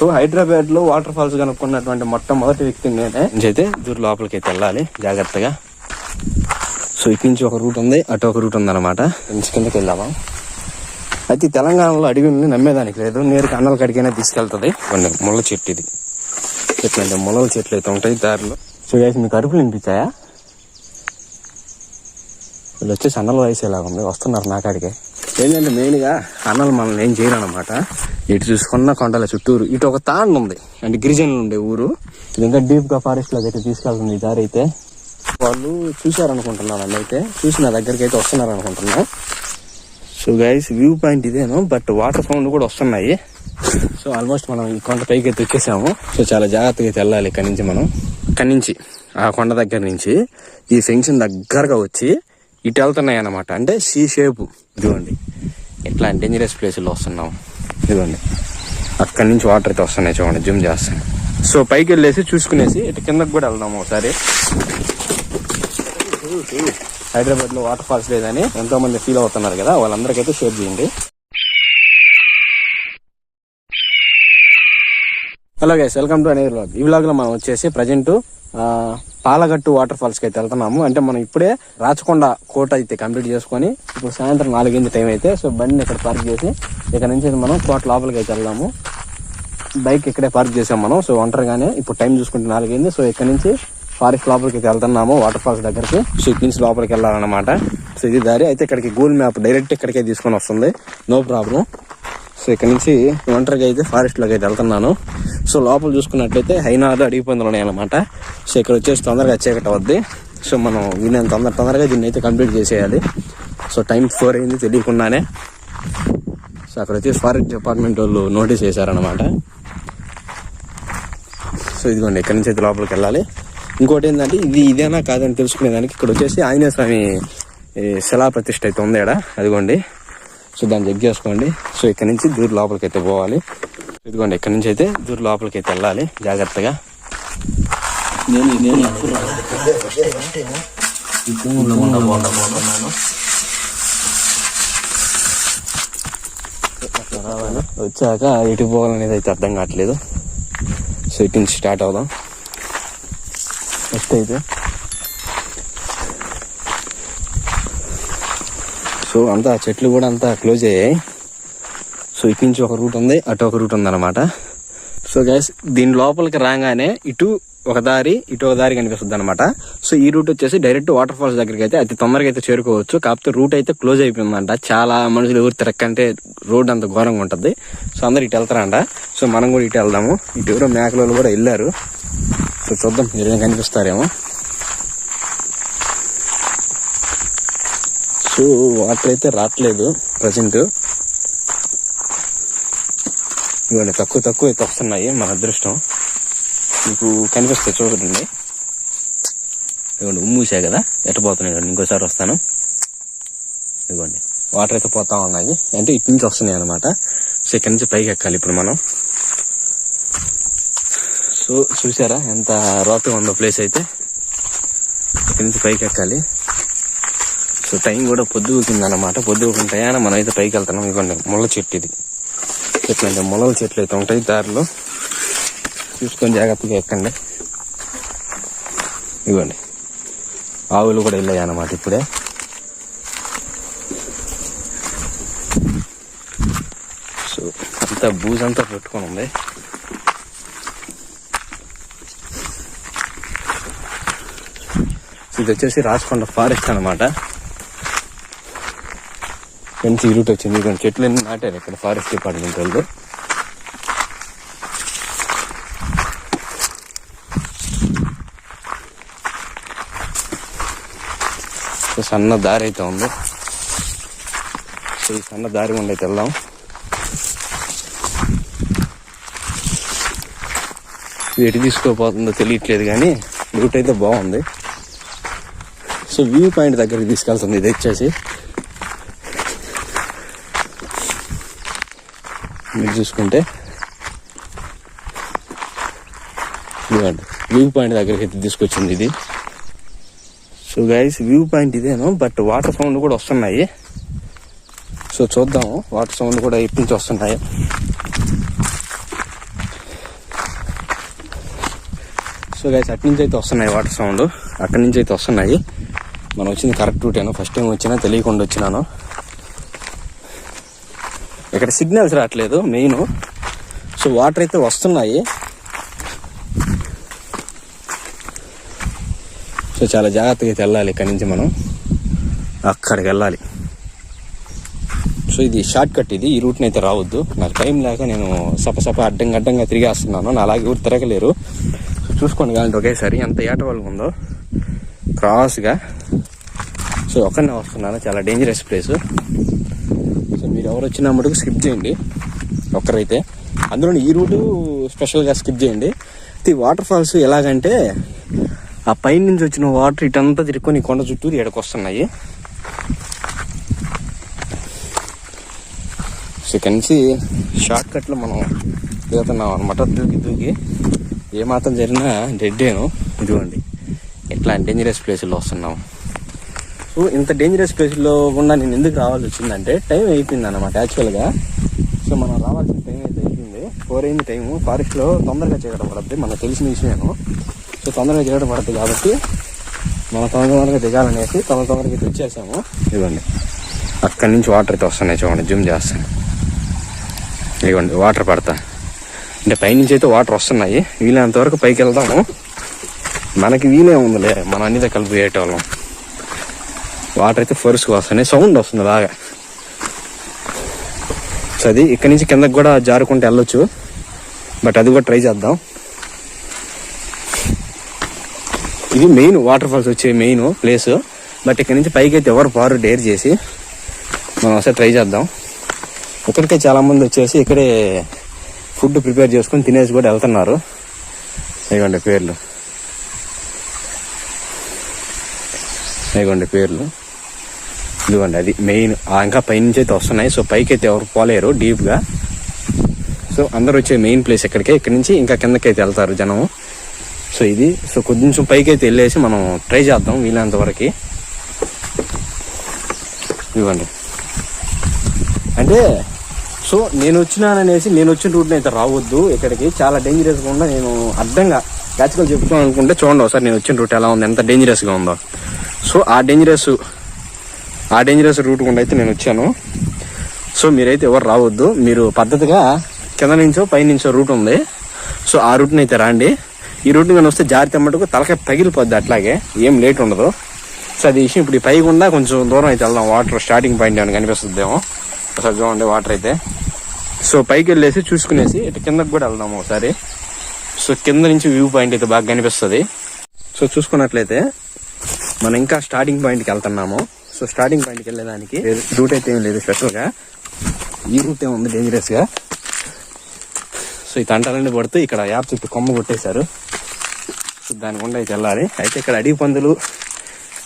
So హైదరాబాద్లో water falls కనుక్కున్నటువంటి మొట్టమొదటి వ్యక్తి నేనే. అయితే దూరం లోపలికి అయితే వెళ్ళాలి జాగ్రత్తగా. సో ఇటు నుంచి ఒక రూట్ ఉంది అటు ఒక రూట్ ఉంది అనమాట కిందకి వెళ్దామా? అయితే తెలంగాణలో అడవిని నమ్మేదానికి లేదు నేరుగా అన్నల కడికైనా తీసుకెళ్తుంది. కొన్ని ముళ్ళ చెట్టు ఇది. చెట్లు అంటే ముళ్ళ చెట్లు అయితే ఉంటాయి దారిలో. సో guys, మీకు అరుపులు వినిపించాయా? వీళ్ళు వచ్చేసి అన్నల వయసు ఎలా ఉంది వస్తున్నారు నాకాడికే ఏంటంటే మెయిన్గా అన్నలు మనల్ని ఏం చేయరనమాట ఇటు చూసుకున్న కొండల చుట్టూరు ఇటు ఒక తాండ ఉంది. అంటే గిరిజనులు ఉండే ఊరు. ఇది ఇంకా డీప్గా ఫారెస్ట్లో ఫారెస్ట్ అయితే తీసుకెళ్తుంది ఈ దారి అయితే. వాళ్ళు చూశారనుకుంటున్నాను అన్న అయితే. చూసి నా దగ్గరికి అయితే వస్తున్నారు అనుకుంటున్నా సో గైస్ వ్యూ పాయింట్ ఇదేను బట్ వాటర్ సౌండ్ కూడా వస్తున్నాయి. సో ఆల్మోస్ట్ మనం ఈ కొండ పైకి అయితే వచ్చేసాము సో చాలా జాగ్రత్తగా అయితే వెళ్ళాలి ఇక్కడి నుంచి మనం. ఇక్కడి నుంచి ఆ కొండ దగ్గర నుంచి ఈ ఫెన్షన్ దగ్గరగా వచ్చి ఇటు వెళ్తున్నాయి అన్నమాట అంటే సీ షేపు ఇదిగోండి. ఎట్లా డేంజరస్ ప్లేసుల్లో వస్తున్నాం ఇదిగోండి. అక్కడి నుంచి వాటర్ అయితే వస్తున్నాయి చూడండి జిమ్ చేస్తాను సో పైకి వెళ్ళేసి చూసుకునేసి ఇటు కిందకి కూడా వెళ్దాము ఒకసారి. హైదరాబాద్లో వాటర్ ఫాల్స్ లేదని ఎంతో మంది ఫీల్ అవుతున్నారు కదా వాళ్ళందరికైతే షేర్ చేయండి. హలో గైస్ వెల్కమ్ టు అనేది వ్లాగ్ ఈ వ్లాగ్లో మనం వచ్చేసి ప్రజెంట్ పాలగట్టు వాటర్ ఫాల్స్కి అయితే వెళ్తున్నాము. అంటే మనం ఇప్పుడే రాచకొండ కోట అయితే కంప్లీట్ చేసుకొని ఇప్పుడు సాయంత్రం నాలుగైంది టైం అయితే సో బండిని ఇక్కడ పార్క్ చేసి ఇక్కడ నుంచి మనం కోట లోపలికి అయితే వెళ్దాము. బైక్ ఇక్కడే పార్క్ చేసాం మనం సో ఒంటరిగానే ఇప్పుడు టైం చూసుకుంటే నాలుగైంది సో ఇక్కడ నుంచి ఫారెస్ట్ లోపలికి అయితే వెళ్తున్నాము వాటర్ ఫాల్స్ దగ్గరికి. సో ఇక్కడి నుంచి లోపలికి వెళ్ళాలన్నమాట. సో ఇది దారి. అయితే ఇక్కడికి గూగుల్ మ్యాప్ డైరెక్ట్ ఇక్కడికే తీసుకొని వస్తుంది. నో ప్రాబ్లం సో ఇక్కడ నుంచి ఒంటరిగా అయితే ఫారెస్ట్లోకి అయితే వెళ్తున్నాను. సో లోపల చూసుకున్నట్లయితే హైనాలు అడిగి పందులు ఉన్నాయన్నమాట సో ఇక్కడ వచ్చేసి తొందరగా చీకటి అవద్ది. సో మనం వీళ్ళని తొందర తొందరగా దీన్ని అయితే కంప్లీట్ చేసేయాలి. సో టైం ఫోర్ అయింది తెలియకుండానే. సో అక్కడ వచ్చేసి ఫారెస్ట్ డిపార్ట్మెంట్ వాళ్ళు నోటీస్ చేశారనమాట సో ఇదిగోండి ఇక్కడ నుంచి అయితే లోపలికి వెళ్ళాలి. ఇంకోటి ఏంటంటే ఇది ఇదేనా కాదని తెలుసుకునేదానికి ఇక్కడ వచ్చేసి ఆంజనేయ స్వామి ఈ శిలా ప్రతిష్ట అయితే ఉంది ఇక్కడ. అదిగోండి. సో దాన్ని చెక్ చేసుకోండి. సో ఇక్కడ నుంచి దూరం లోపలికి అయితే పోవాలి. ఇదిగోండి ఇక్కడ నుంచి అయితే దూరం లోపలికి అయితే వెళ్ళాలి. జాగ్రత్తగా. నేను నేను వచ్చాక ఎటు పోవాలనేది అయితే అర్థం కావట్లేదు. సో ఇటు నుంచి స్టార్ట్ అవుదాం. ఫస్ట్ అయితే సో అంతా చెట్లు కూడా అంతా క్లోజ్ అయ్యాయి. సో ఇటు నుంచి ఒక రూట్ ఉంది అటు ఒక రూట్ ఉంది అనమాట సో గ్యాస్ దీని లోపలికి రాగానే ఇటు ఒక దారి ఇటు ఒక దారి కనిపిస్తుంది అనమాట సో ఈ రూట్ వచ్చేసి డైరెక్ట్ వాటర్ ఫాల్స్ దగ్గరికి అయితే అతి తొందరగా అయితే చేరుకోవచ్చు. కాకపోతే రూట్ అయితే క్లోజ్ అయిపోయిందంట. చాలా మనుషులు ఎవరు తిరక్కంటే రోడ్ అంత ఘోరంగా ఉంటుంది. సో అందరు ఇటు వెళ్తారంట. సో మనం కూడా ఇటు వెళ్దాము. ఇటు ఎవరో మేకలు కూడా వెళ్ళారు. సో చూద్దాం ఎవరైనా కనిపిస్తారేమో. సో వాటర్ అయితే రావట్లేదు ప్రజెంట్. ఇవన్నీ తక్కువ తక్కువ అయితే వస్తున్నాయి మన అదృష్టం. మీకు కనిపిస్తే చూడండి. ఇదిగోండి ఉమ్మూసా కదా ఎట్టపోతున్నాయి చూడండి ఇంకోసారి వస్తాను. ఇదిగోండి వాటర్ అయితే పోతా ఉన్నాయి. అంటే ఇటు నుంచి వస్తున్నాయి అనమాట సో ఇక్కడి నుంచి పైకి ఎక్కాలి ఇప్పుడు మనం. సో చూసారా ఎంత రోతగా ఉందో ప్లేస్ అయితే. ఇక్కడి నుంచి పైకి ఎక్కాలి. సో టైం కూడా పొద్దుగుతుంది అనమాట పొద్దుగుంటాయని మనం అయితే పైకి వెళ్తున్నాం ఇవ్వండి ముళ్ళ చెట్టు ఇది. ఎట్లంటే అంటే ముళ్ళ చెట్లు అయితే ఉంటాయి దారిలో. చూసుకొని జాగ్రత్తగా ఎక్కండి. ఇవ్వండి ఆవులు కూడా వెళ్ళాయి అన్నమాట ఇప్పుడే. సో అంతా బూజంతా పెట్టుకొని ఉంది. ఇది వచ్చేసి రాజకొండ ఫారెస్ట్ అనమాట మంచి రూట్ వచ్చింది. ఇక్కడ చెట్లు అన్ని నాటారు ఇక్కడ ఫారెస్ట్ డిపార్ట్మెంట్ వాళ్ళు సన్న దారి అయితే ఉంది. సో ఈ సన్న దారి గుండా అయితే వెళ్దాం. ఇది ఎటు తీసుకోపోతుందో తెలియట్లేదు కానీ రూట్ అయితే బాగుంది. సో వ్యూ పాయింట్ దగ్గరికి తీసుకెళ్తుంది ఇది వచ్చేసి. మీరు చూసుకుంటే చూడండి వ్యూ పాయింట్ దగ్గరికి అయితే తీసుకొచ్చింది ఇది. సో గైస్ వ్యూ పాయింట్ ఇదేను బట్ వాటర్ సౌండ్ కూడా వస్తున్నాయి. సో చూద్దాము వాటర్ సౌండ్ కూడా ఇటు నుంచి వస్తున్నాయి. సో గైస్ అటు నుంచి అయితే వస్తున్నాయి వాటర్ సౌండ్ అక్కడి నుంచి అయితే వస్తున్నాయి. మనం వచ్చింది కరెక్ట్ రూటేను ఫస్ట్ టైం వచ్చినా తెలియకుండా వచ్చినాను. ఇక్కడ సిగ్నల్స్ రావట్లేదు మెయిన్. సో వాటర్ అయితే వస్తున్నాయి. సో చాలా జాగ్రత్తగా అయితే వెళ్ళాలి ఇక్కడి నుంచి మనం. అక్కడికి వెళ్ళాలి. సో ఇది షార్ట్ కట్ ఇది ఈ రూట్ని అయితే రావద్దు. నాకు టైం లేక నేను సపసప అడ్డంగా అడ్డంగా తిరిగేస్తున్నాను. నా అలాగే ఊరు తిరగలేరు. సో చూసుకోండి కానీ ఒకేసారి ఎంత ఏట ఉందో. క్రాస్గా సో ఒక్కనే వస్తున్నాను. చాలా డేంజరస్ ప్లేస్ మీరు ఎవరు వచ్చినా మటుకు స్కిప్ చేయండి. ఒక్కరైతే. అందులో ఈ రూటు స్పెషల్గా స్కిప్ చేయండి. ఈ వాటర్ ఫాల్స్ ఎలాగంటే ఆ పైన నుంచి వచ్చిన వాటర్ ఇటంతా తిరుక్కొని కొండ చుట్టూ ఎడకొస్తున్నాయి సో ఇక్కడి నుంచి షార్ట్ కట్లో మనం దిగుతున్నాం అనమాట దూకి దూకి ఏ మాత్రం జరిగినా డెడ్డేను ఇదిగోండి. ఎట్లా డేంజరస్ ప్లేసుల్లో వస్తున్నాం. నాకు ఇంత డేంజరస్ ప్లేస్లో కూడా నేను ఎందుకు రావాల్సి వచ్చిందంటే టైం అయిపోయింది అనమాట యాక్చువల్గా సో మనం రావాల్సిన టైం అయితే అయిపోయింది. ఫోర్ అయింది టైము ఫారెస్ట్లో తొందరగా చేయడం పడుతుంది మనకు తెలిసిన విషయమేను సో తొందరగా చేయడం పడుతుంది కాబట్టి మనం తొందర తొందరగా దిగాలనేసి తొందర తొందరగా అయితే వచ్చేసాము. ఇదిగోండి. అక్కడి నుంచి వాటర్ అయితే వస్తున్నాయి చూడండి జిమ్ చేస్తాను. ఇదిగోండి వాటర్ పడతా. అంటే పైనుంచి అయితే వాటర్ వస్తున్నాయి. వీలైనంత వరకు పైకి వెళ్దాము. మనకి వీలే ఉందిలే మనం అన్ని దగ్గర పోయేటోళ్ళం వాటర్ అయితే ఫోర్స్గా వస్తున్నాయి సౌండ్ వస్తుంది బాగా. సో అది ఇక్కడి నుంచి కిందకి కూడా జారుకుంటే వెళ్ళొచ్చు. బట్ అది కూడా ట్రై చేద్దాం. ఇది మెయిన్ వాటర్ ఫాల్స్ వచ్చే మెయిన్ ప్లేస్. బట్ ఇక్కడ నుంచి పైకి అయితే ఎవరు పారు డేర్ చేసి మనం ఒకసారి ట్రై చేద్దాం. ఇక్కడికే చాలామంది వచ్చేసి ఇక్కడే ఫుడ్ ప్రిపేర్ చేసుకొని తినేసి కూడా వెళ్తున్నారు. ఇవ్వండి పేర్లు. ఇవ్వండి పేర్లు. ఇదిగోండి అది మెయిన్. ఇంకా పైనుంచి అయితే వస్తున్నాయి. సో పైకి అయితే ఎవరు పోలేరు డీప్గా. సో అందరూ వచ్చే మెయిన్ ప్లేస్ ఎక్కడికే? ఇక్కడ నుంచి ఇంకా కిందకైతే వెళ్తారు జనం సో ఇది. సో కొంచెం పైకి అయితే వెళ్ళేసి మనం ట్రై చేద్దాం వీలైనంత వరకు. ఇవ్వండి అంటే సో నేను వచ్చినాననేసి నేను వచ్చిన రూట్ని అయితే రావద్దు ఇక్కడికి. చాలా డేంజరస్గా ఉందా? నేను అర్థంగా యాక్చువల్ చెప్తాను అనుకుంటే చూడండి ఒకసారి నేను వచ్చిన రూట్ ఎలా ఉంది ఎంత డేంజరస్గా ఉందో. సో ఆ డేంజరస్ ఆ డేంజరస్ రూట్ గుండా అయితే నేను వచ్చాను. సో మీరైతే ఎవరు రావద్దు. మీరు పద్ధతిగా కింద నుంచో పై నుంచో రూట్ ఉంది. సో ఆ రూట్ని అయితే రాండి. ఈ రూట్ని కానీ వస్తే జారి తెమ్మటకు తలకాయ తగిలిపోద్ది అట్లాగే. ఏం లేట్ ఉండదు. సో అది విషయం ఇప్పుడు ఈ పై గుండా కొంచెం దూరం అయితే వెళ్దాం. వాటర్ స్టార్టింగ్ పాయింట్ ఏమైనా కనిపిస్తుందేమో. ఒకసారి చూడండి వాటర్ అయితే. సో పైకి వెళ్ళేసి చూసుకునేసి ఇటు కిందకి కూడా వెళ్దాం ఒకసారి. సో కింద నుంచి వ్యూ పాయింట్ అయితే బాగా కనిపిస్తుంది. సో చూసుకున్నట్లయితే మనం ఇంకా స్టార్టింగ్ పాయింట్కి వెళ్తున్నాము. సో స్టార్టింగ్ పాయింట్కి వెళ్ళేదానికి. రూట్ అయితే ఏం లేదు స్పెషల్గా. ఈ రూట్ ఏముంది డేంజరస్గా సో ఈ తంటాలన్నీ పడుతూ ఇక్కడ యాప్ చుట్టూ కొమ్మ కొట్టేశారు. సో దాని గుండా అయితే వెళ్ళాలి. అయితే ఇక్కడ అడవి పందులు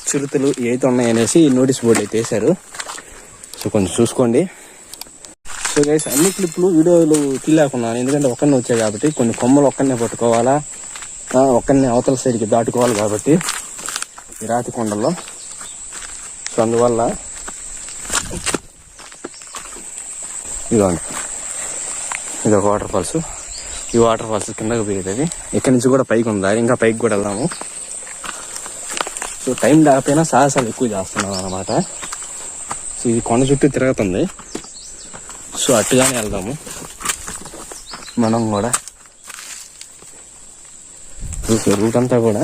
చిరుతలు ఏవైతే ఉన్నాయనేసి నోటీస్ బోర్డు అయితే వేశారు. సో కొంచెం చూసుకోండి. సో గైస్ అన్ని క్లిప్లు వీడియోలు తీలేకున్నాను ఎందుకంటే ఒక్కరిని వచ్చాయి కాబట్టి కొన్ని కొమ్మలు ఒక్కరినే పట్టుకోవాలా ఒక్కరిని అవతల సైడ్కి దాటుకోవాలి కాబట్టి ఈ రాతి కొండల్లో. సో అందువల్ల ఇదిగోండి. ఇది ఒక వాటర్ ఫాల్స్. ఈ వాటర్ ఫాల్స్ కిందకి పోయేది ఇక్కడి నుంచి కూడా పైకి ఉందా. ఇంకా పైకి కూడా వెళ్దాము. సో టైం లేకపోయినా సాహసాలు ఎక్కువ చేస్తున్నాం అనమాట సో ఇది కొండ చుట్టూ తిరుగుతుంది. సో అట్టుగానే వెళ్దాము. మనం కూడా రూట్ రూట్ అంతా కూడా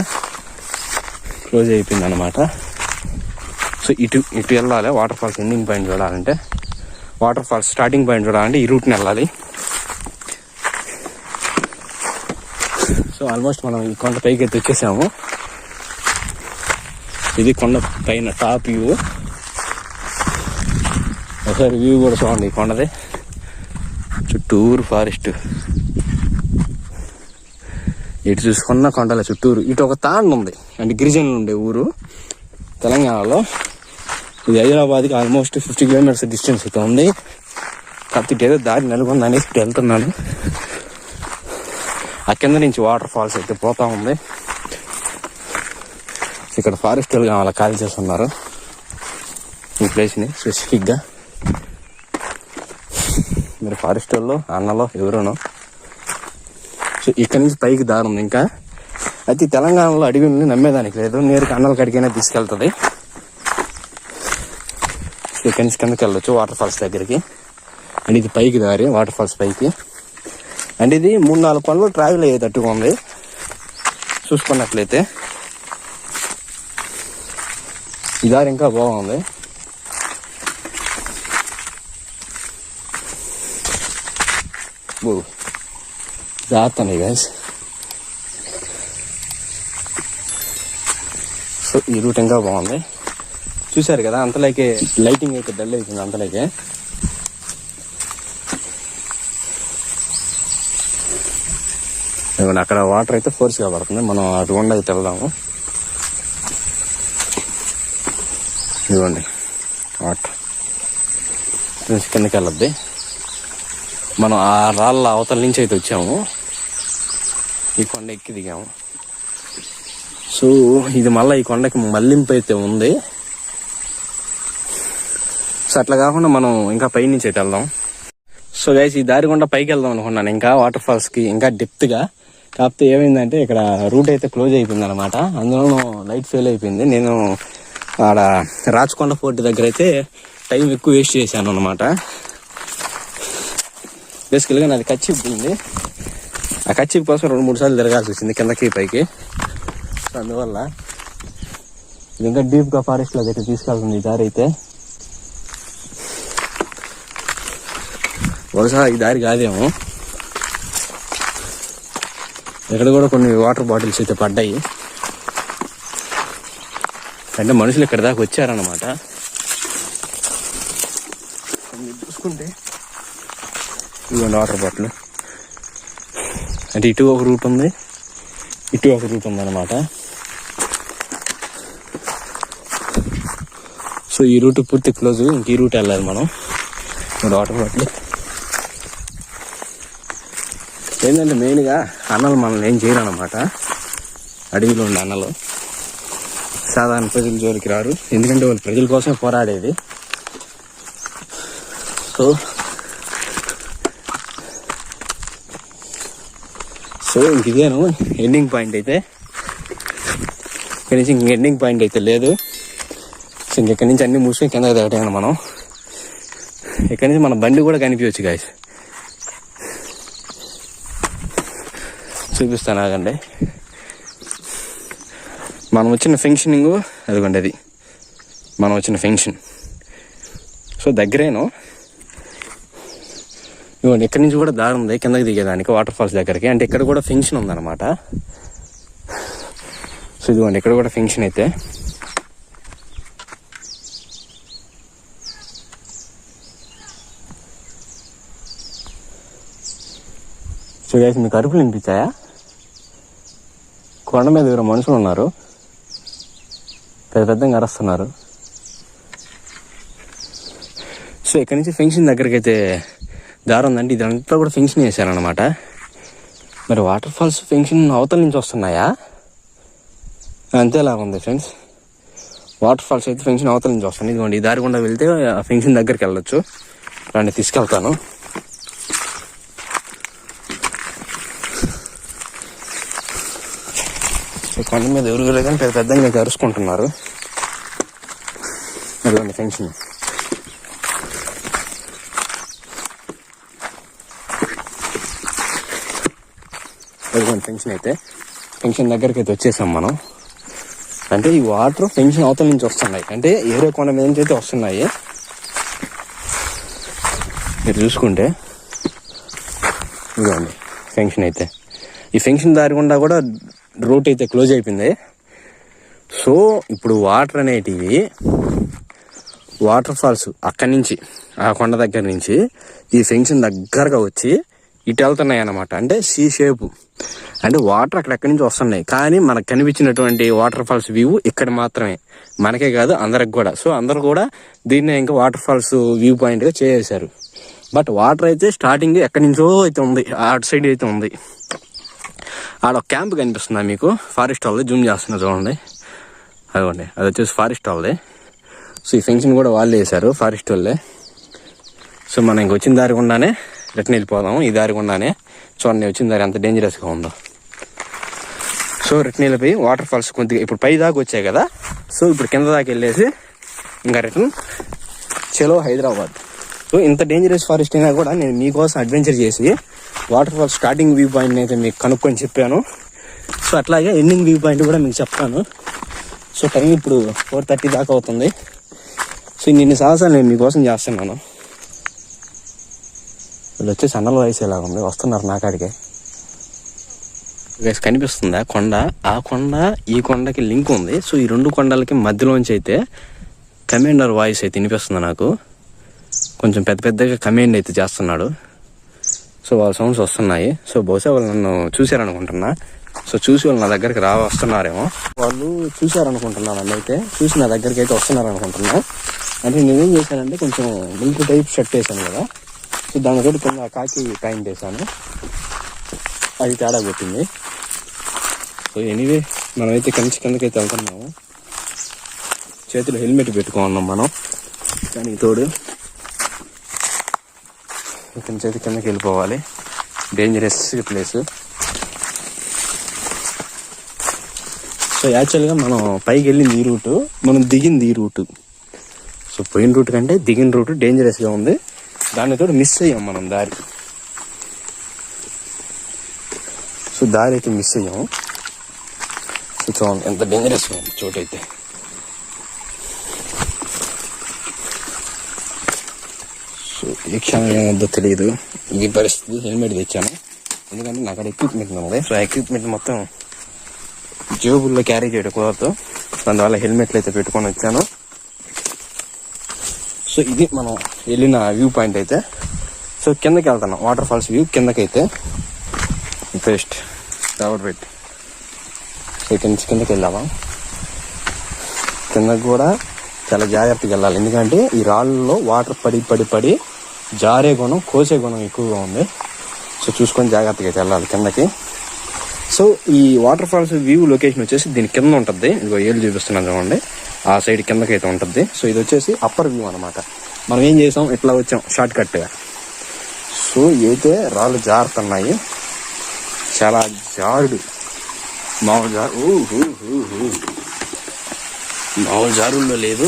క్లోజ్ అయిపోయింది అనమాట సో ఇటు ఇటు వెళ్ళాలి. వాటర్ ఫాల్స్ ఎండింగ్ పాయింట్ చూడాలంటే వాటర్ ఫాల్స్ స్టార్టింగ్ పాయింట్ చూడాలంటే ఈ రూట్ని వెళ్ళాలి. సో ఆల్మోస్ట్ మనం ఈ కొండ పైకి అయితే వచ్చేసాము. ఇది కొండ పైన టాప్ వ్యూ ఒకసారి వ్యూ కూడా చూడండి ఈ కొండది. చుట్టూరు ఫారెస్ట్ ఇటు చూసుకున్న కొండల చుట్టూరు. ఇటు ఒక తాండ ఉంది. అంటే గిరిజనులు ఉండే ఊరు. తెలంగాణలో. ఇది హైదరాబాద్కి ఆల్మోస్ట్ ఫిఫ్టీ కిలోమీటర్స్ డిస్టెన్స్ అయితే ఉంది. కాకపోతే ఏదో దారి నెలకొంది అనేసి ఇటు వెళ్తున్నాను. ఆ కింద నుంచి వాటర్ ఫాల్స్ అయితే పోతా ఉంది. ఇక్కడ ఫారెస్ట్ వాళ్ళు అలా కాల్ చేస్తున్నారు ఈ ప్లేస్ని స్పెసిఫిక్గా మీరు ఫారెస్ట్ వాళ్ళు అన్నలో ఎవరునో. సో ఇక్కడ నుంచి పైకి దారి ఉంది ఇంకా. అయితే తెలంగాణలో అడవిని నమ్మేదానికి లేదు. నేరుగా అన్నల కడికైనా తీసుకెళ్తుంది. సెకండ్స్ కిందకి వెళ్ళొచ్చు వాటర్ ఫాల్స్ దగ్గరికి. అండ్ ఇది పైకి దారి వాటర్ ఫాల్స్ పైకి. అండ్ ఇది మూడు నాలుగు పనులు ట్రావెల్ అయ్యేటట్టుగా ఉంది. చూసుకున్నట్లయితే. ఈ దారి ఇంకా బాగుంది. జాగ్రత్త గైస్ సో ఈ రూట్ ఇంకా బాగుంది. చూశారు కదా అంతలోకే లైటింగ్ అయితే డల్ అవుతుంది అంతలోకే. ఇదిగోండి అక్కడ వాటర్ అయితే ఫోర్స్గా పడుతుంది. మనం అటు గుండా అయితే వెళ్దాము. ఇదిగోండి వాటర్ నుంచి కిందకి వెళ్ళద్ది. మనం ఆ రాళ్ళ అవతల నుంచి అయితే వచ్చాము. ఈ కొండ ఎక్కి దిగాము. సో ఇది మళ్ళీ ఈ కొండకి మళ్ళింపు అయితే ఉంది. సో అట్లా కాకుండా మనం ఇంకా పై నుంచి అయితే వెళ్దాం? సో గైస్ ఈ దారి గుండా పైకి వెళ్దాం అనుకున్నాను. ఇంకా వాటర్ ఫాల్స్కి ఇంకా డెప్త్గా. కాకపోతే ఏమైందంటే ఇక్కడ రూట్ అయితే క్లోజ్ అయిపోయింది అనమాట అందులోనూ లైట్ ఫెయిల్ అయిపోయింది. నేను ఆడ రాచకొండ ఫోర్ట్ దగ్గర అయితే టైం ఎక్కువ వేస్ట్ చేశాను అనమాట బేసికల్గా నాది కచ్చిప్ ఆ కచ్చిప్ కోసం రెండు మూడు సార్లు తిరగాల్సి వచ్చింది కిందకి పైకి. సో అందువల్ల ఇది ఇంకా డీప్గా ఫారెస్ట్లో దగ్గర తీసుకెళ్తుంది ఈ దారి అయితే. బహుశా ఈ దారి కాదేమో. ఇక్కడ కూడా కొన్ని వాటర్ బాటిల్స్ అయితే పడ్డాయి. అంటే మనుషులు ఇక్కడ దాకా వచ్చారన్నమాట. చూసుకుంటే. ఇదిగోండి వాటర్ బాటిల్. అంటే ఇటు ఒక రూట్ ఉంది. ఇటు ఒక రూట్ ఉంది అనమాట సో ఈ రూట్ పూర్తి క్లోజ్. ఇంక ఈ రూట్ వెళ్ళాలి మనం. Water bottle. ఏంటంటే మెయిన్గా అన్నలు మనల్ని ఏం చేయరనమాట అడవిలో ఉండే అన్నలు. సాధారణ ప్రజల జోలికి రారు. ఎందుకంటే వాళ్ళు ప్రజల కోసమే పోరాడేది. సో సో ఇంక ఇదేను. ఎండింగ్ పాయింట్ అయితే. ఇక్కడి నుంచి ఇంక ఎండింగ్ పాయింట్ అయితే లేదు. సో ఇంకెక్కడి నుంచి అన్ని మూసుకొని కింద దిగటాను మనం. ఇక్కడి నుంచి మన బండి కూడా కనిపించవచ్చు గాయస్ చూపిస్తాను ఆగండి మనం వచ్చిన ఫంక్షనింగ్ అదిగోండి అది. మనం వచ్చిన ఫంక్షన్. సో దగ్గరేను. ఇవ్వండి ఇక్కడి నుంచి కూడా దారి ఉంది కిందకి దిగేదానికి వాటర్ ఫాల్స్ దగ్గరికి. అంటే ఇక్కడ కూడా ఫంక్షన్ ఉందన్నమాట. సో ఇదిగోండి ఇక్కడ కూడా ఫంక్షన్ అయితే. సో మీకు అరుపులు వినిపించాయా? కొండ మీద ఎవరో మనుషులు ఉన్నారు. పెద్ద పెద్దగా అరుస్తున్నారు. సో ఇక్కడ నుంచి ఫంక్షన్ దగ్గరికి అయితే దారి ఉందండి. ఇదంతా కూడా ఫంక్షన్ చేశారనమాట మరి వాటర్ ఫాల్స్ ఫంక్షన్ అవతల నుంచి వస్తున్నాయా? అంతేలా ఉంది ఫ్రెండ్స్. వాటర్ ఫాల్స్ అయితే ఫంక్షన్ అవతల నుంచి వస్తుంది. ఇదిగోండి ఈ దారి గుండా వెళ్తే ఆ ఫంక్షన్ దగ్గరికి వెళ్ళొచ్చు. రండి తీసుకెళ్తాను. ఈ కొండ మీద ఎవరు లేదని పెద్ద పెద్ద ఇంకా అరుచుకుంటున్నారు అదిగోండి ఫంక్షన్ అదిగోండి ఫంక్షన్ అయితే. పెన్షన్ దగ్గరికి అయితే వచ్చేసాం మనం. అంటే ఈ వాటర్ పెన్షన్ అవతల నుంచి వస్తున్నాయి. అంటే ఏరే కొండ మీద నుంచి అయితే వస్తున్నాయి. మీరు చూసుకుంటే ఇదిగోండి ఫెన్షన్ అయితే. ఈ ఫెన్షన్ దారి గుండా కూడా రూట్ అయితే క్లోజ్ అయిపోయింది. సో ఇప్పుడు వాటర్ అనేటివి వాటర్ ఫాల్స్ అక్కడి నుంచి ఆ కొండ దగ్గర నుంచి ఈ ఫెన్షన్ దగ్గరగా వచ్చి ఇటు వెళ్తున్నాయి అన్నమాట. అంటే సీ షేపు. అంటే వాటర్ అక్కడ ఎక్కడి నుంచి వస్తున్నాయి. కానీ మనకు కనిపించినటువంటి వాటర్ ఫాల్స్ వ్యూ ఇక్కడ మాత్రమే. మనకే కాదు అందరికి కూడా. సో అందరు కూడా దీన్నే ఇంకా వాటర్ ఫాల్స్ వ్యూ పాయింట్గా చేసేసారు బట్ వాటర్ అయితే స్టార్టింగ్ ఎక్కడి నుంచో అయితే ఉంది. అటు సైడ్ అయితే ఉంది. ఆడ ఒక క్యాంప్ కనిపిస్తుందా మీకు. ఫారెస్ట్ వాళ్ళది జూమ్ చేస్తున్నా చూడండి. అదిగోండి అది వచ్చేసి ఫారెస్ట్ వాళ్ళది. సో ఈ ఫెన్షన్ కూడా వాళ్ళే వేశారు ఫారెస్ట్ వాళ్ళే. సో మనం ఇంక వచ్చిన దారి గుండానే రిటర్న్ వెళ్ళిపోదాం ఈ దారి గుండానే చూడండి వచ్చిన దారి ఎంత డేంజరస్గా ఉందో. సో రిటర్న్ వెళ్ళిపోయి వాటర్ ఫాల్స్ కొద్దిగా ఇప్పుడు పై దాకా వచ్చాయి కదా. సో ఇప్పుడు కింద దాకా వెళ్ళేసి ఇంకా రిటర్న్ చలో హైదరాబాద్. సో ఇంత డేంజరస్ ఫారెస్ట్ అయినా కూడా నేను మీకోసం అడ్వెంచర్ చేసి water fall starting view point అయితే మీకు కనుక్కొని చెప్పాను. సో అట్లాగే ఎండింగ్ వ్యూ పాయింట్ కూడా మీకు చెప్తాను. సో టైం ఇప్పుడు ఫోర్ థర్టీ దాకా అవుతుంది. సో ఇన్ని సాహసాలు నేను మీకోసం చేస్తున్నాను. వీళ్ళు వచ్చేసి అన్నల వయసు ఎలా ఉంది. వస్తున్నారు నాకాడికే గైస్ కనిపిస్తుందా? కొండ. ఆ కొండ ఈ కొండకి లింక్ ఉంది. సో ఈ రెండు కొండలకి మధ్యలోంచి అయితే కమాండర్ వాయిస్ అయితే వినిపిస్తుంది నాకు. కొంచెం పెద్ద పెద్దగా కమెంట్ అయితే చేస్తున్నాడు. సో వాళ్ళ సౌండ్స్ వస్తున్నాయి. సో బహుశా వాళ్ళు నన్ను చూశారనుకుంటున్నా. సో చూసి వాళ్ళు నా దగ్గరికి రా వస్తున్నారేమో. వాళ్ళు చూశారనుకుంటున్నా నన్ను అయితే. చూసి నా దగ్గరికి అయితే వస్తున్నారనుకుంటున్నా. అంటే నేనేం చేశానంటే కొంచెం మిలిటరీ టైప్ షర్ట్ వేసాను కదా. సో దాని తోటి కింద కాకి ప్యాంట్ వేసాను అది తేడా కొట్టింది. సో ఎనీవే మనమైతే కంచి కిందకైతే వెళ్తున్నాము. చేతిలో హెల్మెట్ పెట్టుకున్నాం మనం. దానికి తోడు ఇక్కడి చేతి కిందకి వెళ్ళిపోవాలి. డేంజరస్ ప్లేస్ సో యాక్చువల్గా మనం పైకి వెళ్ళింది ఈ రూటు. మనం దిగింది ఈ రూటు. సో పోయిన రూట్ కంటే దిగిన రూటు డేంజరస్గా ఉంది. దానితో మిస్ అయ్యాం మనం దారి. సో దారి అయితే మిస్ అయ్యాము సో చూడండి ఎంత డేంజరస్గా ఉంది చోటు అయితే సో ఏమొద్దో తెలియదు ఈ పరిస్థితి హెల్మెట్ తెచ్చాను. ఎందుకంటే నాకు అక్కడ ఎక్విప్మెంట్ ఉంది. సో ఆ ఎక్విప్మెంట్ మొత్తం జేబుల్లో క్యారీ చేయడం కుదరదు. అందువల్ల హెల్మెట్లు అయితే పెట్టుకొని వచ్చాను. సో ఇది మనం వెళ్ళిన వ్యూ పాయింట్ అయితే. సో కిందకి వెళ్తాను. వాటర్ ఫాల్స్ వ్యూ కిందకైతే. బెస్ట్. రావట్ పెట్టి. సో నుంచి కిందకి వెళ్దామా? కిందకి కూడా చాలా జాగ్రత్తగా వెళ్ళాలి. ఎందుకంటే ఈ రాళ్ళలో వాటర్ పడి పడి పడి జారే గుణం కోసే గుణం ఎక్కువగా ఉంది. సో చూసుకొని జాగ్రత్తగా అయితే వెళ్ళాలి కిందకి. సో ఈ వాటర్ ఫాల్స్ వ్యూ లొకేషన్ వచ్చేసి దీని కింద ఉంటుంది. ఇదిగో ఏళ్ళు చూపిస్తున్నాను చూడండి. ఆ సైడ్ కిందకి అయితే ఉంటుంది. సో ఇది వచ్చేసి అప్పర్ వ్యూ అనమాట మనం ఏం చేసాం? ఇట్లా వచ్చాం. షార్ట్ కట్గా సో అయితే రాళ్ళు జారుతున్నాయి చాలా జారుడు. మామూలు జారు ఊ, మామూలు జారుల్లో లేదు.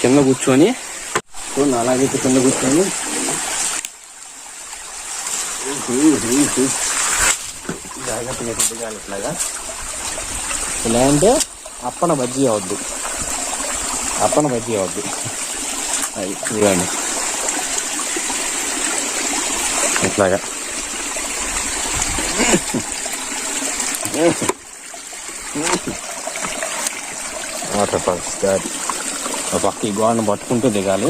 కింద కూర్చొని సో నా అలాగైతే కింద కూర్చొని జాగ్రత్తగా దిగాలి ఇట్లాగా ఇలా అంటే అప్పన బజ్జీ అవద్దు. అప్పన బజ్జీ అవద్దు. అది చూడండి. ఇట్లాగా వాటర్ ఫాల్స్ దారి ఆ పక్క ఈ గోడను పట్టుకుంటూ దిగాలి.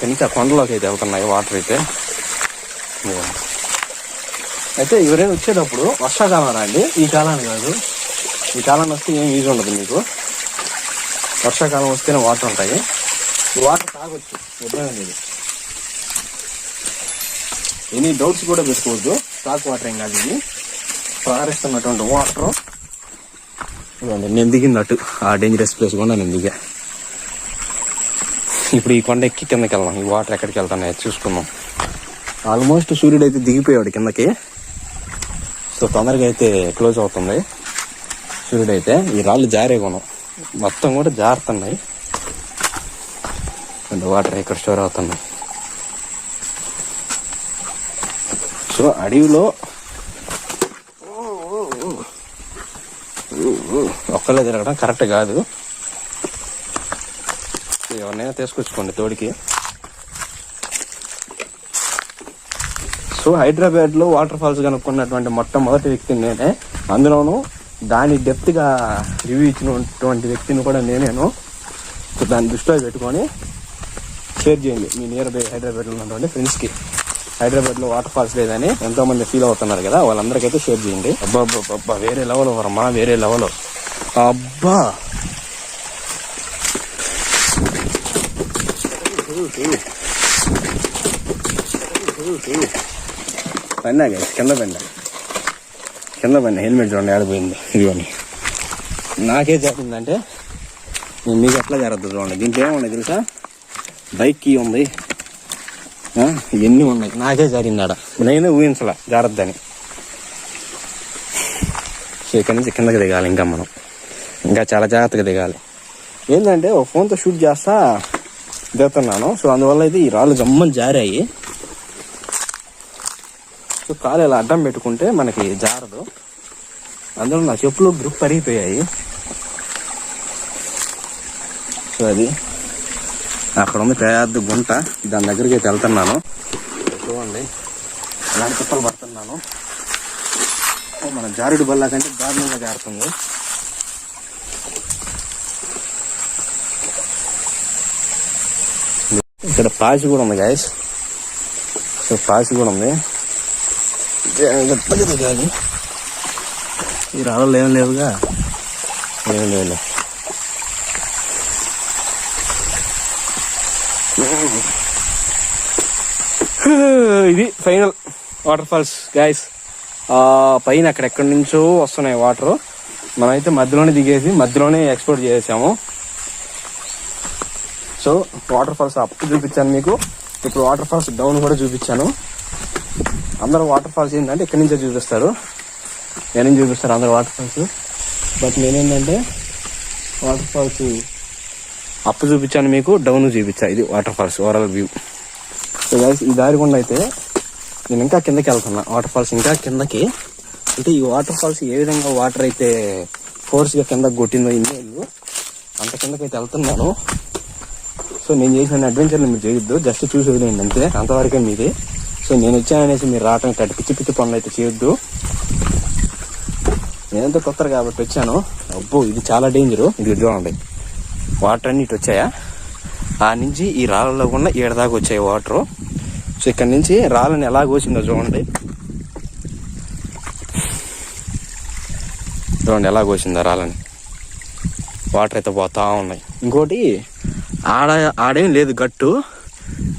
ఇక్కడి నుంచి ఆ కొండలోకి అయితే వెళ్తున్నాయి వాటర్ అయితే. అయితే ఎవరైనా వచ్చేటప్పుడు వర్షాకాలం రండి. ఈ కాలాన్ని కాదు. ఈ కాలాన్ని వస్తే ఏం యూజ్ ఉండదు మీకు. వర్షాకాలం వస్తేనే వాటర్ ఉంటాయి. ఈ వాటర్ తాగొచ్చు ఇబ్బంది లేదు. ఎనీ డౌట్స్ కూడా పెట్టుకోవద్దు. స్టాక్ వాటర్ ఏం కాదు ఇది. పారిస్తున్నటువంటి వాటర్ నేను దిగినట్టు. ఆ డేంజరస్ ప్లేస్ కూడా నేను దిగా. ఇప్పుడు ఈ కొండ ఎక్కి కిందకి వెళ్దాం. ఈ వాటర్ ఎక్కడికి వెళ్తానే చూసుకుందాం. ఆల్మోస్ట్ సూర్యుడు అయితే దిగిపోయాడు కిందకి. సో తొందరగా అయితే క్లోజ్ అవుతుంది. సూర్యుడు అయితే ఈ రాళ్ళు జారే కొనం మొత్తం కూడా జారుతున్నాయి. అండ్ వాటర్ ఇక్కడ స్టోర్ అవుతున్నాయి. సో అడవిలో ఒక్కలే తిరగడం కరెక్ట్ కాదు. ఎవరినైనా తీసుకొచ్చుకోండి తోడికి. సో హైదరాబాద్లో వాటర్ ఫాల్స్ కనుక్కున్నటువంటి మొట్టమొదటి వ్యక్తిని నేనే. అందులోనూ దాని డెప్త్గా రివ్యూ ఇచ్చినటువంటి వ్యక్తిని కూడా నేనేను. సో దాన్ని దృష్టిలో పెట్టుకొని షేర్ చేయండి మీ నియర్ బై హైదరాబాద్లో ఉన్నటువంటి ఫ్రెండ్స్కి. హైదరాబాద్లో వాటర్ ఫాల్స్ లేదని ఎంతో మంది ఫీల్ అవుతున్నారు కదా వాళ్ళందరికైతే షేర్ చేయండి. అబ్బా అబ్బా అబ్బా, వేరే లెవెల్ వరమ్మా వేరే లెవెల్ అబ్బా! పన్నా గైస్ కింద పన్నా. కింద పన్నా హెల్మెట్ చూడండి ఆడిపోయింది. ఇదిగోండి. నాకే జరిగిందంటే నేను మీకు ఎట్లా జరగదు చూడండి. దీంట్లో ఏముంది తెలుసా? బైక్ కీ ఉంది. ఇవన్నీ ఉన్నాయి. నాకే జరిగింది ఆడ నేనే ఊహించలా జాగ్రత్తని ఇక్కడి నుంచి కిందకి దిగాలి ఇంకా మనం. ఇంకా చాలా జాగ్రత్తగా దిగాలి. ఏంటంటే ఒక ఫోన్తో షూట్ చేస్తా దిగుతున్నాను సో అందువల్ల అయితే ఈ రాళ్ళు జమ్మని జారాయి. సో కాలు ఇలా అడ్డం పెట్టుకుంటే మనకి జారదు. అందులో నా చెప్పులు గ్రిప్ పరిగిపోయాయి సో అది అక్కడ ఉంది పెద్ద గుంట. దాని దగ్గరికి అయితే వెళ్తున్నాను. చూడండి. అలాంటి తిప్పలు పడుతున్నాను. మన జారుడు బల్ల కంటే దారుణంగా జారుతుంది. ఇక్కడ పాచి కూడా ఉంది గాయస్ సో పాచి కూడా ఉంది. గట్టిగా దిగాలి ఈ రాళ్ళు ఏం లేవుగా. ఏం లేవులే ఇది ఫైనల్ వాటర్ ఫాల్స్ గాయస్ పైన అక్కడెక్కడి నుంచో వస్తున్నాయి వాటర్. మనమైతే మధ్యలోనే దిగేసి మధ్యలోనే ఎక్స్పోర్ట్ చేసాము సో వాటర్ ఫాల్స్ అప్ చూపించాను మీకు. ఇప్పుడు వాటర్ ఫాల్స్ డౌన్ కూడా చూపించాను. అందరూ వాటర్ ఫాల్స్ ఏంటంటే ఇక్కడి నుంచే చూపిస్తారు. నేనేం చూపిస్తారు అందరు వాటర్ ఫాల్స్ బట్ నేనేంటంటే వాటర్ ఫాల్స్ అప్ చూపించాను మీకు డౌన్ చూపించా. ఇది water falls overall view. So guys, ఈ దారి గుండా అయితే నేను ఇంకా కిందకి వెళ్తున్నా. వాటర్ ఫాల్స్ ఇంకా కిందకి. అంటే ఈ వాటర్ ఫాల్స్ ఏ విధంగా వాటర్ అయితే ఫోర్స్గా కిందకి కొట్టిందో ఇన్ని అంత కిందకి అయితే వెళ్తున్నాను. సో నేను చేసిన అడ్వెంచర్లు మీరు చేయొద్దు. జస్ట్ చూసి వదిలేయండి అంతే? అంతవరకే మీది. సో నేను వచ్చాననేసి మీరు రావటం కట్టి పిచ్చి పిచ్చి పనులు అయితే చేయొద్దు. నేనంతా కొత్త కాబట్టి వచ్చాను. అబ్బో ఇది చాలా డేంజరు. ఇది చూడండి. వాటర్ అన్ని ఇటు వచ్చాయా? ఆ నుంచి ఈ రాళ్ళలో కూడా ఏడదాకా వచ్చాయి వాటర్ సో ఇక్కడ నుంచి రాళ్ళని ఎలా కోసిందో చూడండి. చూడండి ఎలా కోసిందో రాళ్ళని. వాటర్ అయితే పోతా ఉన్నాయి. ఇంకోటి ఆడ ఆడేం లేదు గట్టు.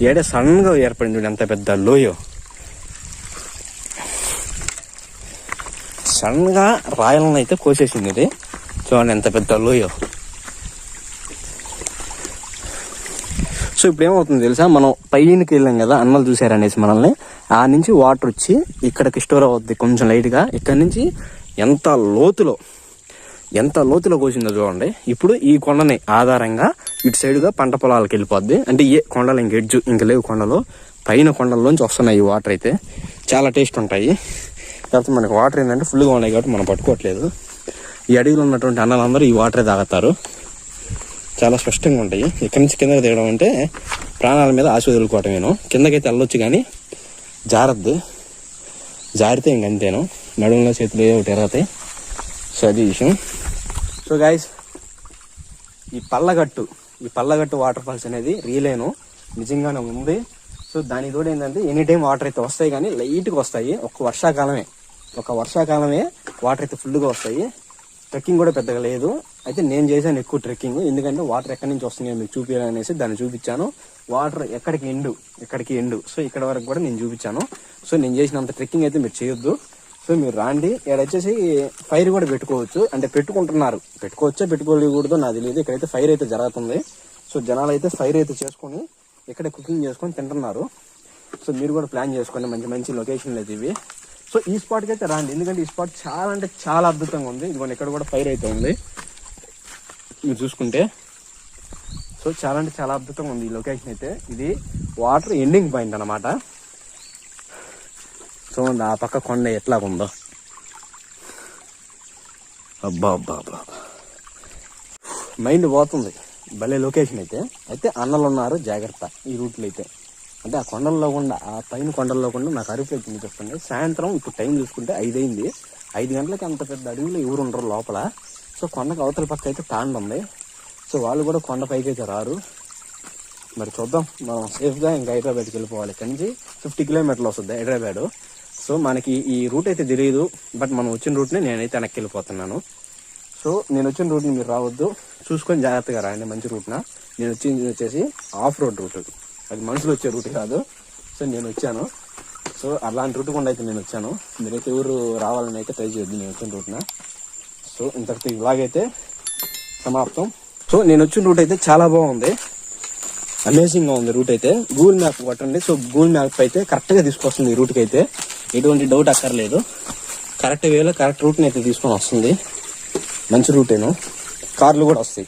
ఏడే సడన్గా ఏర్పడింది చూడండి ఎంత పెద్ద లోయో. సడన్గా రాయలను అయితే కోసేసింది ఇది. చూడండి ఎంత పెద్ద లోయో. సో ఇప్పుడు ఏమవుతుంది తెలుసా? మనం పైనకి వెళ్ళాం కదా అన్నలు చూసారనేసి మనల్ని. ఆ నుంచి వాటర్ వచ్చి ఇక్కడికి స్టోర్ అవుద్ది కొంచెం లైట్గా. ఇక్కడ నుంచి ఎంత లోతులో. ఎంత లోతులో కోసిందో చూడండి. ఇప్పుడు ఈ కొండని ఆధారంగా ఇటు సైడ్గా పంట పొలాలకు వెళ్ళిపోద్ది. అంటే ఏ కొండలు ఇంక ఎడ్జు ఇంక లేవు కొండలు. పైన కొండల్లోంచి వస్తున్నాయి ఈ వాటర్ అయితే. చాలా టేస్ట్ ఉంటాయి. లేకపోతే మనకి వాటర్ ఏంటంటే ఫుల్గా ఉన్నాయి కాబట్టి మనం పట్టుకోవట్లేదు. ఈ అడవిలో ఉన్నటువంటి అన్నలందరూ ఈ వాటరే తాగుతారు. చాలా స్పష్టంగా ఉంటాయి. ఇక్కడి నుంచి కిందకి దిగడం అంటే ప్రాణాల మీద ఆశ వదులుకోవటమేను. కిందకైతే వెళ్ళొచ్చు కానీ జారద్దు. జారితే ఇంక అంతేను. నడుములో చేతులు ఏదో ఒకటి ఎరగతాయి సో అది విషయం. సో గాయస్ ఈ పల్లగట్టు ఈ పల్లగట్టు వాటర్ ఫాల్స్ అనేది రియలేను నిజంగానే ఉంది. సో దాని తోడు ఏంటంటే ఎనీ టైం వాటర్ అయితే వస్తాయి కానీ లైట్గా వస్తాయి ఒక వర్షాకాలమే. ఒక వర్షాకాలమే వాటర్ అయితే ఫుల్గా వస్తాయి. ట్రెక్కింగ్ కూడా పెద్దగా లేదు. అయితే నేను చేశాను ఎక్కువ ట్రెక్కింగ్ ఎందుకంటే వాటర్ ఎక్కడి నుంచి వస్తున్నాయో మీకు చూపించాలనేసి దాన్ని చూపించాను. వాటర్ ఎక్కడికి ఎండు ఎక్కడికి ఎండు. సో ఇక్కడ వరకు కూడా నేను చూపించాను. సో నేను చేసినంత ట్రెక్కింగ్ అయితే మీరు చేయొద్దు. సో మీరు రాండి. ఇక్కడ వచ్చేసి ఫైర్ కూడా పెట్టుకోవచ్చు. అంటే పెట్టుకుంటున్నారు. పెట్టుకోవచ్చా పెట్టుకోలేకూడదు నాకు తెలియదు. ఇక్కడైతే ఫైర్ అయితే జరుగుతుంది. సో జనాలు అయితే ఫైర్ అయితే చేసుకొని ఇక్కడ కుకింగ్ చేసుకొని తింటున్నారు. సో మీరు కూడా ప్లాన్ చేసుకోండి. మంచి మంచి లొకేషన్లు అయితే ఇవి. సో ఈ స్పాట్కి అయితే రాండి. ఎందుకంటే ఈ స్పాట్ చాలా అంటే చాలా అద్భుతంగా ఉంది. ఇదిగోండి ఇక్కడ కూడా ఫైర్ అయితే ఉంది. మీరు చూసుకుంటే. సో చాలా అంటే చాలా అద్భుతంగా ఉంది ఈ లొకేషన్ అయితే. ఇది వాటర్ ఎండింగ్ పాయింట్ అన్నమాట. చూడండి ఆ పక్క కొండ ఎట్లా ఉందో అబ్బా అబ్బా అబ్బా. మైండ్ పోతుంది. భలే లొకేషన్ అయితే. అయితే అన్నలు ఉన్నారు జాగ్రత్త. ఈ రూట్లో అయితే. అంటే ఆ కొండల్లో కూడా ఆ పైన కొండల్లో కూడా నాకు అరుపు అయితే చూపిస్తుంది సాయంత్రం ఇప్పుడు టైం చూసుకుంటే ఐదు అయింది ఐదు గంటలకి అంత పెద్ద అడవిలో ఎవరు ఉండరు లోపల. సో కొండకు అవతల పక్క అయితే తాండ ఉంది. సో వాళ్ళు కూడా కొండ పైకి అయితే రారు. మరి చూద్దాం. మనం సేఫ్గా ఇంకా హైదరాబాద్కి వెళ్ళిపోవాలి. ఇక్కడి నుంచి ఫిఫ్టీ కిలోమీటర్లు వస్తుంది హైదరాబాద్. సో మనకి ఈ రూట్ అయితే తెలియదు బట్ మనం వచ్చిన రూట్నే నేనైతే వెనక్కి వెళ్ళిపోతున్నాను. సో నేను వచ్చిన రూట్ని మీరు రావద్దు. చూసుకొని జాగ్రత్తగా రాయండి మంచి రూట్న. నేను వచ్చింది వచ్చేసి ఆఫ్ రోడ్ రూట్. అది మనుషులు వచ్చే రూట్ కాదు. సో నేను వచ్చాను. సో అలాంటి రూట్ కూడా అయితే నేను వచ్చాను. మీరైతే ఎవరు రావాలని అయితే ట్రై చేయొద్దు నేను వచ్చిన రూట్న. సో ఇంతటితో ఇలాగైతే సమాప్తం. సో నేను వచ్చిన రూట్ అయితే చాలా బాగుంది. అమేజింగ్గా ఉంది రూట్ అయితే. గూగుల్ మ్యాప్ కొట్టండి. సో గూగుల్ మ్యాప్ అయితే కరెక్ట్గా తీసుకొస్తుంది ఈ రూట్కి అయితే. ఎటువంటి డౌట్ అక్కర్లేదు. కరెక్ట్ వేలో కరెక్ట్ రూట్ని అయితే తీసుకొని వస్తుంది. మంచి రూటేను కార్లు కూడా వస్తాయి.